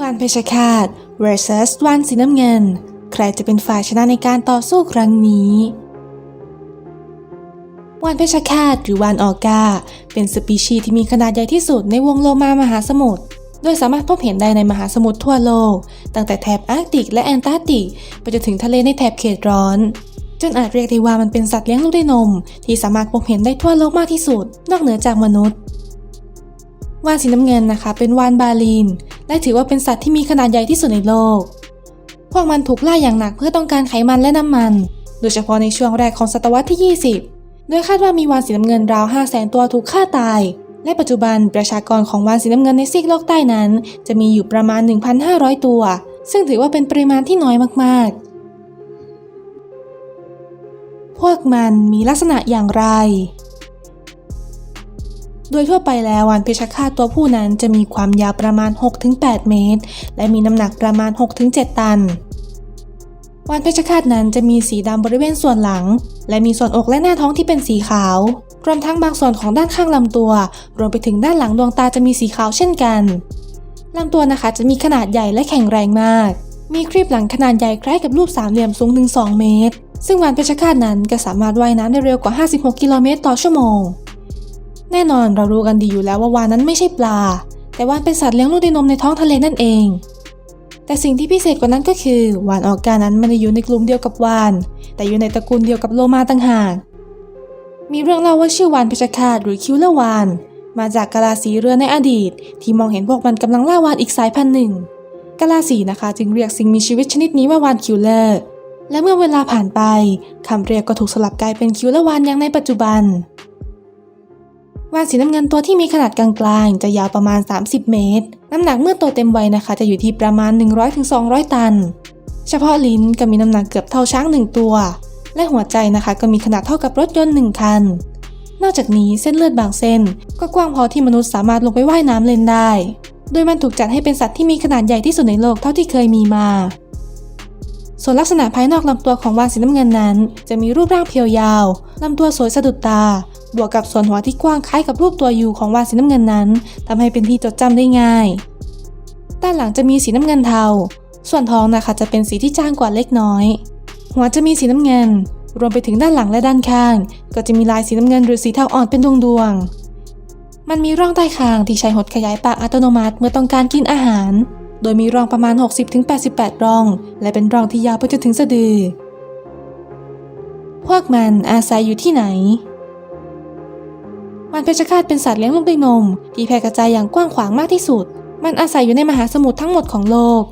วานเพชรฆาต vs วานสีน้ำเงิน ใครจะเป็นฝ่ายชนะในการต่อสู้ครั้งนี้วานเพชรฆาตหรือวานออก้าเป็นสปีชีส์ที่มีขนาดใหญ่ที่สุดในวงโลมามหาสมุทรโดยสามารถพบเห็นได้ในมหาสมุทรทั่วโลก ตั้งแต่แถบอาร์กติกและแอนตาร์กติก ไปจนถึงทะเลในแถบเขตร้อน จนอาจเรียกได้ว่ามันเป็นสัตว์เลี้ยงลูกด้วยนม ที่สามารถพบเห็นได้ทั่วโลกมากที่สุด นอกเหนือจากมนุษย์ วานสีน้ำเงินนะคะ เป็นวานบาลีน และถือว่าเป็นสัตว์ที่มีขนาดใหญ่ที่สุดในโลก พวกมันถูกล่าอย่างหนักเพื่อต้องการไขมันและน้ำมัน โดยเฉพาะในช่วงแรกของศตวรรษที่ 20 โดยคาดว่ามีวานสีน้ำเงินราว 5 0 0แสนตัวถูกฆ่าตาย และปัจจุบันประชากรของวานสีน้ำเงินในซีกโลกใต้นั้น จะมีอยู่ประมาณ 1,500 ตัว ซึ่งถือว่าเป็นปริมาณที่น้อยมากๆ พวกมันมีลักษณะอย่างไร โดยทั่วไปแล้ววานเพชรฆาตตัวผู้นั้นจะมีความยาวประมาณ 6-8 เมตร และมีน้ำหนักประมาณ 6-7 ตันวานเพชรฆาตนั้นจะมีสีดำบริเวณส่วนหลัง และมีส่วนอกและหน้าท้องที่เป็นสีขาว รวมทั้งบางส่วนของด้านข้างลำตัว รวมไปถึงด้านหลังดวงตาจะมีสีขาวเช่นกันลำตัวนะคะจะมีขนาดใหญ่และแข็งแรงมาก มีครีบหลังขนาดใหญ่คล้ายกับรูปสามเหลี่ยมสูงถึง 2 เมตร ซึ่งวานเพชรฆาตนั้นก็สามารถว่ายน้ำได้เร็วกว่า 56 กิโลเมตรต่อชั่วโมง แน่นอนเรารู้กันดีอยู่แล้วว่าวานนั้นไม่ใช่ปลา แต่วานเป็นสัตว์เลี้ยงลูกด้วยนมในท้องทะเลนั่นเอง แต่สิ่งที่พิเศษกว่านั้นก็คือวานออกกานั้นไม่ได้อยู่ในกลุ่มเดียวกับวาน แต่อยู่ในตระกูลเดียวกับโลมาต่างหากมีเรื่องเล่าว่าชื่อวานเพชรฆาตหรือคิวเลวาน มาจากกาลาสีเรือในอดีต ที่มองเห็นพวกมันกำลังล่าวานอีกสายพันธุ์หนึ่งกาลาสีนะคะจึงเรียกสิ่งมีชีวิตชนิดนี้ว่าวานคิวเลอร์และเมื่อเวลาผ่านไปคำเรียกก็ถูกสลับกลายเป็นคิวเลวานอย่างในปัจจุบัน วานสีน้ำเงินตัวที่มีขนาดกลางๆ จะยาวประมาณ 30 เมตร น้ำหนักเมื่อโตเต็มวัยนะคะ จะอยู่ที่ประมาณ 100-200 ตัน เฉพาะลิ้นก็มีน้ำหนักเกือบเท่าช้างหนึ่งตัว และหัวใจนะคะก็มีขนาดเท่ากับรถยนต์หนึ่งคัน นอกจากนี้เส้นเลือดบางเส้น ก็กว้างพอที่มนุษย์สามารถลงไปว่ายน้ำเล่นได้ โดยมันถูกจัดให้เป็นสัตว์ที่มีขนาดใหญ่ที่สุดในโลกเท่าที่เคยมีมาส่วนลักษณะภายนอกลำตัวของวานสีน้ำเงินนั้น จะมีรูปร่างเพียวยาว ลำตัวสวยสะดุดตา บวกกับส่วนหัวที่กว้างคล้ายกับรูปตัวยูของวานสีน้ำเงินนั้นทำให้เป็นที่จดจำได้ง่าย ด้านหลังจะมีสีน้ำเงินเทา ส่วนท้องนะคะจะเป็นสีที่จางกว่าเล็กน้อย หัวจะมีสีน้ำเงิน รวมไปถึงด้านหลังและด้านข้าง ก็จะมีลายสีน้ำเงินหรือสีเทาอ่อนเป็นดวงดวงๆมันมีร่องใต้คางที่ใช้หดขยายปากอัตโนมัติเมื่อต้องการกินอาหาร โดยมีร่องประมาณ 60-88 ร่อง และเป็นร่องที่ยาวไปจนถึงสะดือ พวกมันอาศัยอยู่ที่ไหน วานเพชรฆาตเป็นสัตว์เลี้ยงลูกด้วยนม ที่แพร่กระจายอย่างกว้างขวางมากที่สุด มันอาศัยอยู่ในมหาสมุทรทั้งหมดของโลก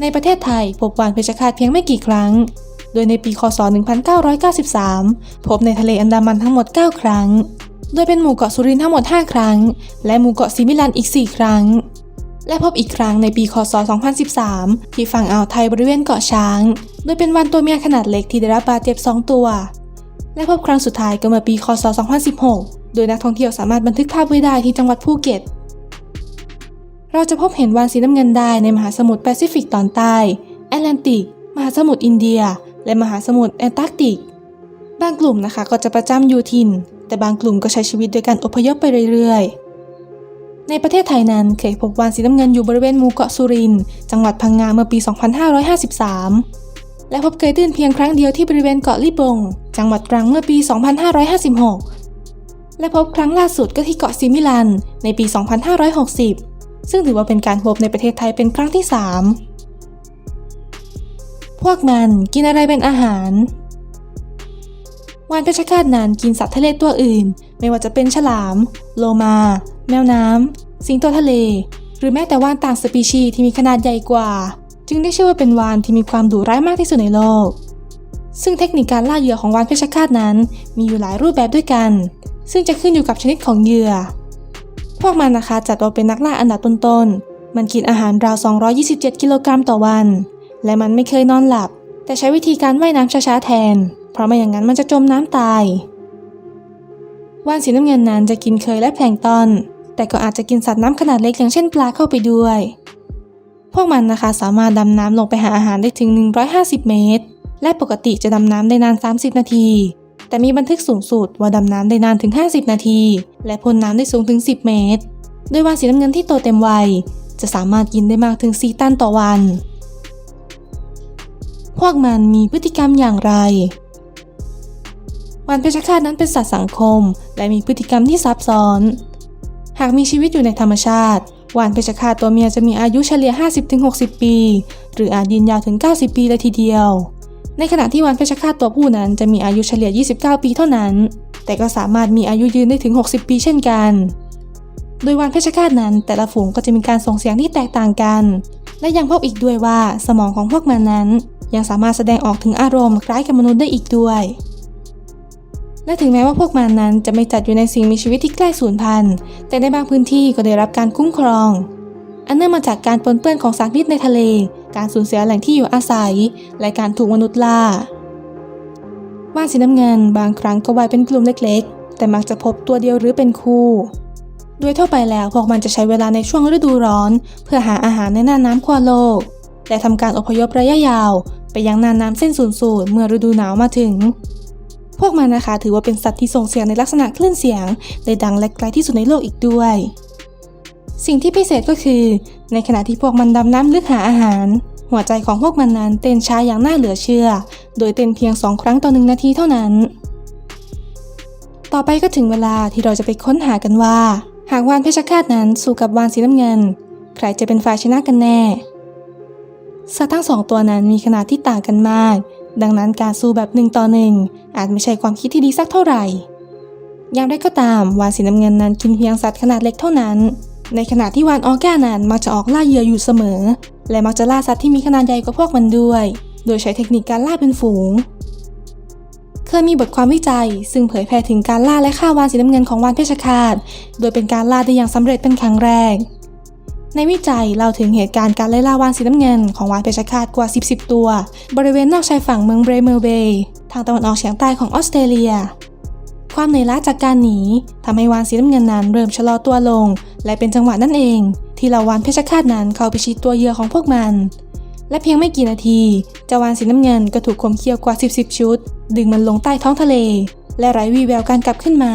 ในประเทศไทยพบวานเพชรฆาตเพียงไม่กี่ครั้ง โดยในปีคศ 1993 พบในทะเลอันดามันทั้งหมด 9 ครั้ง โดยเป็นหมู่เกาะสุรินทร์ทั้งหมด 5 ครั้ง และหมู่เกาะซิมิลันอีก 4 ครั้ง และพบอีกครั้งในปีคศ 2013 ที่ฝั่งอ่าวไทยบริเวณเกาะช้าง โดยเป็นวานตัวเมียขนาดเล็กที่ได้รับบาดเจ็บ 2 ตัว และพบครั้งสุดท้ายก็เมื่อปีคศ 2016 โดยนักท่องเที่ยวสามารถบันทึกภาพไว้ได้ที่จังหวัดภูเก็ต เราจะพบเห็นวานสีน้ำเงินได้ในมหาสมุทรแปซิฟิกตอนใต้ แอตแลนติก มหาสมุทรอินเดีย และมหาสมุทรแอนตาร์กติก บางกลุ่มนะคะก็จะประจำอยู่ถิ่น แต่บางกลุ่มก็ใช้ชีวิตโดยการอพยพไปเรื่อยๆ ในประเทศไทยนั้นเคยพบวานสีน้ำเงินอยู่บริเวณหมู่เกาะสุรินทร์ จังหวัดพังงาเมื่อปี 2553 และพบเกยตื้นเพียงครั้งเดียวที่บริเวณเกาะลิบง จังหวัดตรังเมื่อปี 2556 และพบครั้งล่าสุดก็ที่เกาะซิมิลันในปี 2560 ซึ่งถือว่าเป็นการพบในประเทศไทยเป็นครั้งที่ 3 พวกมันกินอะไรเป็นอาหารวานเพชรฆาตนั้นกินสัตว์ทะเลตัวอื่น ไม่ว่าจะเป็นฉลาม โลมา แมวน้ำ สิงโตทะเล หรือแม้แต่ว่านต่างสปีชีส์ที่มีขนาดใหญ่กว่า จึงได้ชื่อว่าเป็นวานที่มีความดุร้ายมากที่สุดในโลก ซึ่งเทคนิคการล่าเหยื่อของวานเพชรฆาตนั้น มีอยู่หลายรูปแบบด้วยกัน ซึ่งจะขึ้นอยู่กับชนิดของเหยื่อ พวกมันนะคะจัดว่าเป็นนักล่าอันดับต้นๆ มันกินอาหารราว 227 กิโลกรัมต่อวัน และมันไม่เคยนอนหลับ แต่ใช้วิธีการว่ายน้ำช้าๆแทน เพราะไม่อย่างนั้นมันจะจมน้ำตาย วานสีน้ำเงินนั้นจะกินเคยและแพลงตอน แต่ก็อาจจะกินสัตว์น้ำขนาดเล็กอย่างเช่นปลาเข้าไปด้วย พวกมันนะคะสามารถดำน้ำลงไปหาอาหารได้ถึง 150 เมตร และปกติจะดำน้ำได้นาน 30 นาที แต่มีบันทึกสูงสุดว่าดำน้ำได้นานถึง 50 นาที และพ่นน้ำได้สูงถึง 10 เมตร โดยวานสีน้ำเงินที่โตเต็มวัย จะสามารถกินได้มากถึง 4 ตันต่อวัน พวกมันมีพฤติกรรมอย่างไรวานเพชฌฆาตนั้นเป็นสัตว์สังคม และมีพฤติกรรมที่ซับซ้อน หากมีชีวิตอยู่ในธรรมชาติวานเพชฌฆาตตัวเมียจะมีอายุเฉลี่ย 50-60 ปี หรืออาจยืนยาวถึง 90 ปีเลยทีเดียว ในขณะที่วานเพชฌฆาตตัวผู้นั้นจะมีอายุเฉลี่ย 29 ปีเท่านั้น แต่ก็สามารถมีอายุยืนได้ถึง 60 ปีเช่นกัน โดยวานเพชฌฆาตนั้น แต่ละฝูงก็จะมีการส่งเสียงที่แตกต่างกัน และยังพบอีกด้วยว่าสมองของพวกมันนั้น ยังสามารถแสดงออกถึงอารมณ์คล้ายกับมนุษย์ได้อีกด้วย และถึงแม้ว่าพวกมันนั้นจะไม่จัดอยู่ในสิ่งมีชีวิตที่ใกล้สูญพันธุ์ แต่ในบางพื้นที่ก็ได้รับการคุ้มครอง อันเนื่องมาจากการปนเปื้อนของสารพิษในทะเล การสูญเสียแหล่งที่อยู่อาศัย และการถูกมนุษย์ล่าว่านสีน้ำเงินบางครั้งก็ว่ายเป็นกลุ่มเล็กๆ แต่มักจะพบตัวเดียวหรือเป็นคู่ โดยทั่วไปแล้วพวกมันจะใช้เวลาในช่วงฤดูร้อน เพื่อหาอาหารในน่านน้ำขั้วโลก และทำการอพยพระยะยาว ไปยังน่านน้ำเส้นศูนย์สูตรเมื่อฤดูหนาวมาถึง พวกมันนะคะถือว่าเป็นสัตว์ที่ส่งเสียงในลักษณะคลื่นเสียงได้ดังและไกลที่สุดในโลกอีกด้วย สิ่งที่พิเศษก็คือ ในขณะที่พวกมันดำน้ำลึกหาอาหาร หัวใจของพวกมันนั้นเต้นช้าอย่างน่าเหลือเชื่อ โดยเต้นเพียงสองครั้งต่อหนึ่งนาทีเท่านั้น ต่อไปก็ถึงเวลาที่เราจะไปค้นหากันว่า หากวานเพชฌฆาตนั้นสู้กับวานสีน้ำเงิน ใครจะเป็นฝ่ายชนะกันแน่สัตว์ทั้งสองตัวนั้นมีขนาดที่ต่างกันมาก ดังนั้นการสู้แบบหนึ่งต่อหนึ่งอาจไม่ใช่ความคิดที่ดีสักเท่าไหร่อย่างไรก็ตามวานสีน้ำเงินนั้นกินเพียงสัตว์ขนาดเล็กเท่านั้น ในขณะที่วานออแกนั้นมักจะออกล่าเหยื่ออยู่เสมอ และมักจะล่าสัตว์ที่มีขนาดใหญ่กว่าพวกมันด้วย โดยใช้เทคนิคการล่าเป็นฝูง เคยมีบทความวิจัย ซึ่งเผยแพร่ถึงการล่าและฆ่าวานสีน้ำเงินของวานเพชฌฆาตโดยเป็นการล่าได้อย่างสำเร็จเป็นครั้งแรก ในวิจัยเล่าถึงเหตุการณ์การไล่ล่าวานสีน้ำเงินของวานเพชฌฆาตกว่า 10 10 ตัว บริเวณนอกชายฝั่งเมืองเบรเมอร์เบย์ทางตะวันออกเฉียงใต้ของออสเตรเลีย ความเหนื่อยล้าจากการหนีทำให้วานสีน้ำเงินนั้นเริ่มชะลอตัวลง และเป็นจังหวะนั่นเอง ที่เหล่าวานเพชฌฆาตนั้นเข้าไปชิดตัวเหยื่อของพวกมัน และเพียงไม่กี่นาทีเจ้าวานสีน้ำเงินก็ถูกคมเคี่ยวกว่า 10 10 ชุด ดึงมันลงใต้ท้องทะเล และไร้วี่แววการกลับขึ้นมา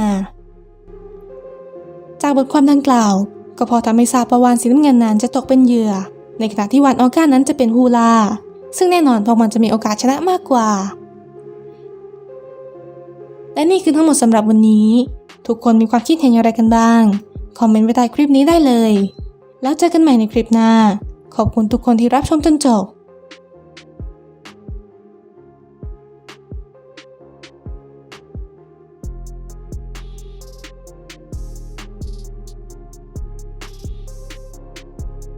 จากบทความดังกล่าว ก็พอทำให้ทราบว่าวานสีน้ำเงินนั้นจะตกเป็นเหยื่อ ในขณะที่วานออก้านั้นจะเป็นฮูลาซึ่งแน่นอนพวกมันจะมีโอกาสชนะมากกว่า และนี่คือทั้งหมดสำหรับวันนี้ ทุกคนมีความคิดเห็นอย่างไรกันบ้าง คอมเมนต์ไว้ใต้คลิปนี้ได้เลย แล้วเจอกันใหม่ในคลิปหน้า ขอบคุณทุกคนที่รับชมจนจบ